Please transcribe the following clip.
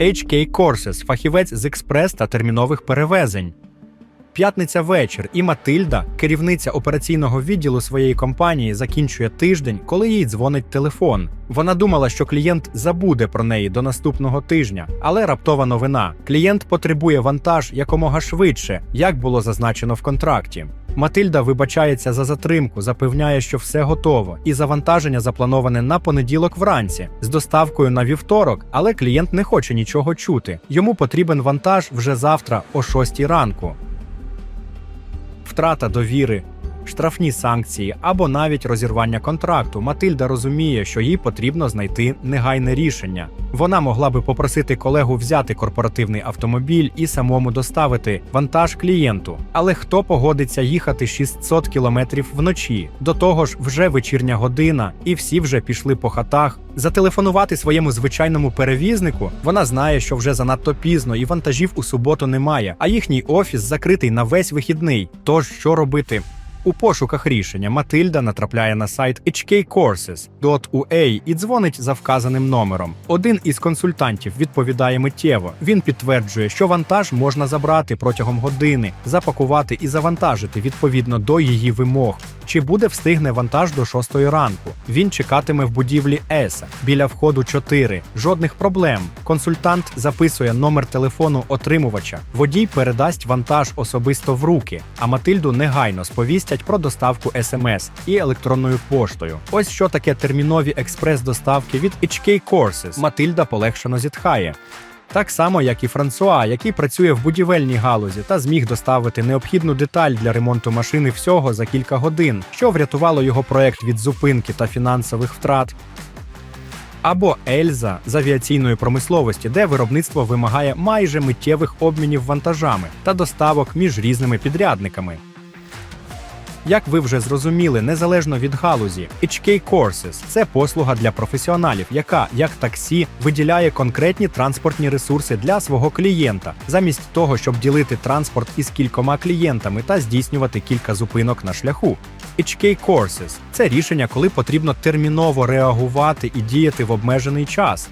HK Courses – фахівець з експрес та термінових перевезень. П'ятниця вечір, і Матильда, керівниця операційного відділу своєї компанії, закінчує тиждень, коли їй дзвонить телефон. Вона думала, що клієнт забуде про неї до наступного тижня, але раптова новина: клієнт потребує вантаж якомога швидше, як було зазначено в контракті. Матильда вибачається за затримку, запевняє, що все готово, і завантаження заплановане на понеділок вранці з доставкою на вівторок, але клієнт не хоче нічого чути. Йому потрібен вантаж вже завтра о 6 ранку втрата довіри, штрафні санкції або навіть розірвання контракту. Матильда розуміє, що їй потрібно знайти негайне рішення. Вона могла би попросити колегу взяти корпоративний автомобіль і самому доставити вантаж клієнту. Але хто погодиться їхати 600 кілометрів вночі? До того ж, вже вечірня година, і всі вже пішли по хатах. Зателефонувати своєму звичайному перевізнику вона знає, що вже занадто пізно, і вантажів у суботу немає, а їхній офіс закритий на весь вихідний. Тож що робити? У пошуках рішення Матильда натрапляє на сайт hkcourses.ua і дзвонить за вказаним номером. Один із консультантів відповідає миттєво. Він підтверджує, що вантаж можна забрати протягом години, запакувати і завантажити відповідно до її вимог. Чи буде встигне вантаж до 6 ранку? Він чекатиме в будівлі Еса біля входу 4. Жодних проблем. Консультант записує номер телефону отримувача. Водій передасть вантаж особисто в руки, а Матильду негайно сповістять про доставку смс і електронною поштою. Ось що таке термінові експрес-доставки від HK Courses. Матильда полегшено зітхає. Так само, як і Франсуа, який працює в будівельній галузі та зміг доставити необхідну деталь для ремонту машини всього за кілька годин, що врятувало його проект від зупинки та фінансових втрат. Або Ельза з авіаційної промисловості, де виробництво вимагає майже миттєвих обмінів вантажами та доставок між різними підрядниками. Як ви вже зрозуміли, незалежно від галузі, HK Courses – це послуга для професіоналів, яка, як таксі, виділяє конкретні транспортні ресурси для свого клієнта, замість того, щоб ділити транспорт із кількома клієнтами та здійснювати кілька зупинок на шляху. HK Courses – це рішення, коли потрібно терміново реагувати і діяти в обмежений час.